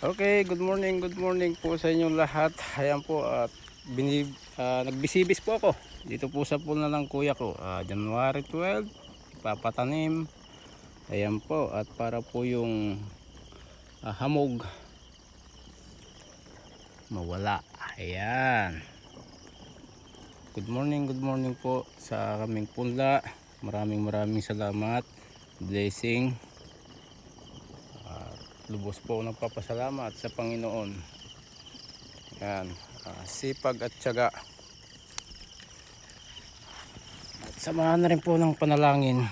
Okay, good morning, good morning po sa inyong lahat. Ayan po at binib, ah, nagbisibis po ako dito po sa pool na ng kuya ko. Ah, January 12, papatanim. Ayan po at para po yung ah, hamog mawala. Ayan. Good morning, good morning po sa kaming punla. Maraming maraming salamat. Blessing. Lubos po nagpapasalamat sa Panginoon. Yan ah, sipag at tiyaga. At samahan na rin po ng panalangin.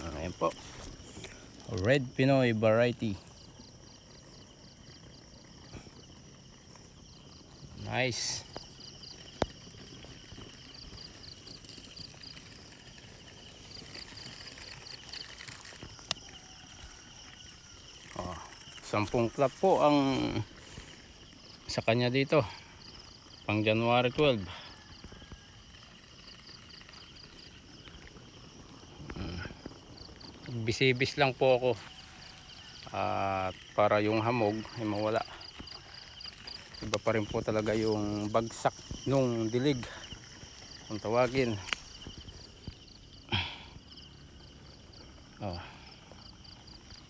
Ah, ayan po. Red pinoy variety Nice. Oh, sampung plat po ang sa kanya dito. Pang January 12. Mm. Bisibis lang po ako. At para yung hamog ay mawala iba pa rin po talaga yung bagsak nung dilig kung tawagin oh.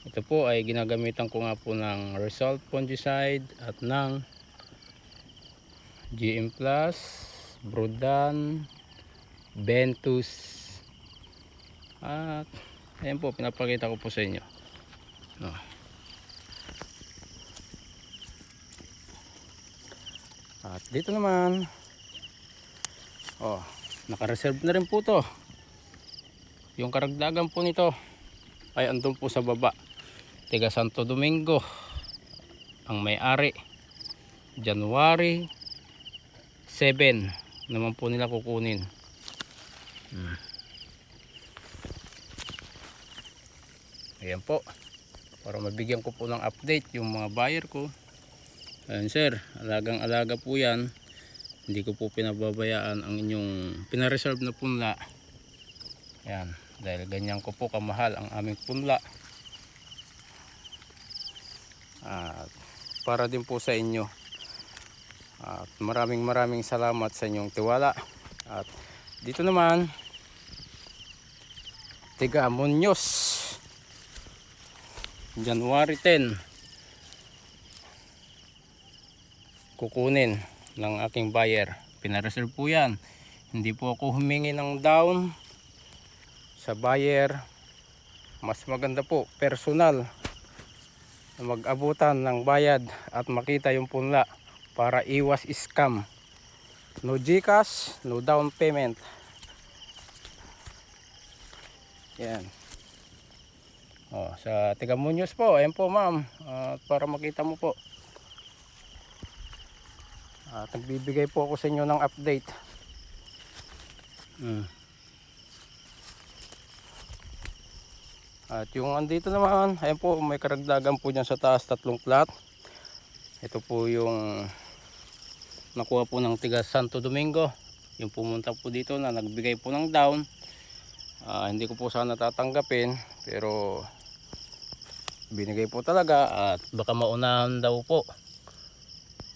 ito po ay ginagamitan ko nga po ng result fungicide at ng GM Plus Brudan Ventus at ayan po pinapakita ko po sa inyo oh. At dito naman, oh, naka-reserve na rin po to. Yung karagdagan po nito ay andun po sa baba. Tiga Santo Domingo. Ang may-ari. January 7 naman po nila kukunin. Hmm. Ayan po. Para mabigyan ko po ng update yung mga buyer ko. Ayan sir, alagang alaga po yan. Hindi ko po pinababayaan ang inyong pinareserve na punla. Ayan, dahil ganyan ko po kamahal ang aming punla. At para din po sa inyo. At maraming maraming salamat sa inyong tiwala. At dito naman, Tiga Muñoz. January 10. Kukunin ng aking buyer. Pinareserve po yan. Hindi po ako humingi ng down sa buyer. Mas maganda po personal na mag-abutan ng bayad at makita yung punla para iwas scam. No gcash no down payment. Yan. Oh, sa Tigamunyos po ayan po ma'am. Ah, para makita mo po at nagbibigay po ako sa inyo ng update. Hmm. At yung andito naman, ayan po, may karagdagan po dyan sa taas, tatlong plat. Ito po yung nakuha po ng tiga Santo Domingo. Yung pumunta po dito na nagbigay po ng down. Ah, hindi ko po sana tatanggapin, pero binigay po talaga at baka maunahan daw po.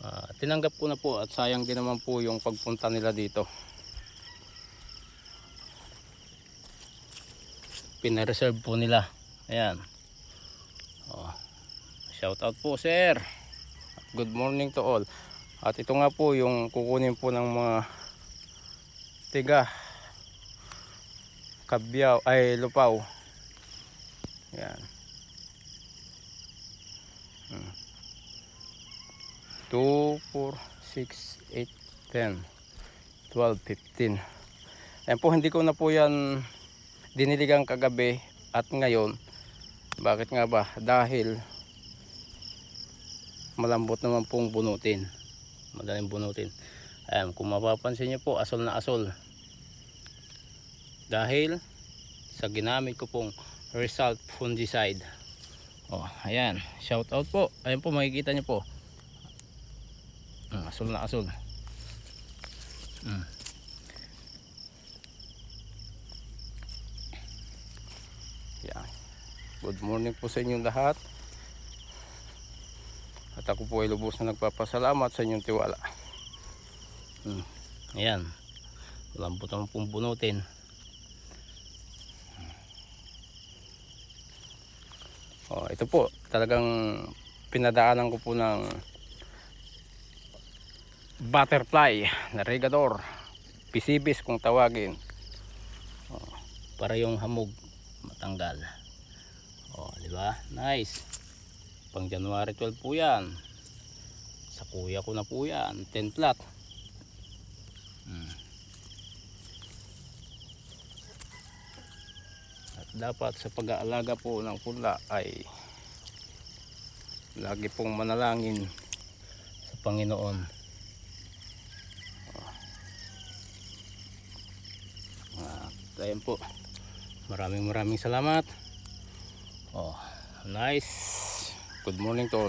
Ah, tinanggap ko na po at sayang din naman po yung pagpunta nila dito. Pinareserve po nila. Ayan. Oh. Shout out po sir. Good morning to all. At ito nga po yung kukunin po ng mga tiga kabyaw ay lupaw. Ayan. 2, 4, 6, 8, 10, 12, 15. Ayan po, hindi ko na po yan diniligang kagabi at ngayon. Bakit nga ba? Dahil malambot naman pong bunutin. Madaling bunutin. Ayan, kung mapapansin nyo po, asol na asol. Dahil sa ginamit ko pong result fungicide. Oh, ayan. Shout out po. Ayan po, makikita nyo po. Ah, asul na asul Mm. Yan. Good morning po sa inyong lahat. At ako po ay lubos na nagpapasalamat sa inyong tiwala. Hmm. Ayan. Walang naman pong bunutin. Oh, ito po, talagang pinadaanan ko po ng butterfly na regador. Pisibis kung tawagin. Oh, para yung hamog matanggal. Oh, di ba? Nice. Pang January 12 po 'yan. Sa kuya ko na po 'yan, 10 flat. Hmm. At dapat sa pag-aalaga po ng pula ay lagi pong manalangin sa Panginoon. At ayun po. Maraming maraming salamat. Oh, nice. Good morning to all.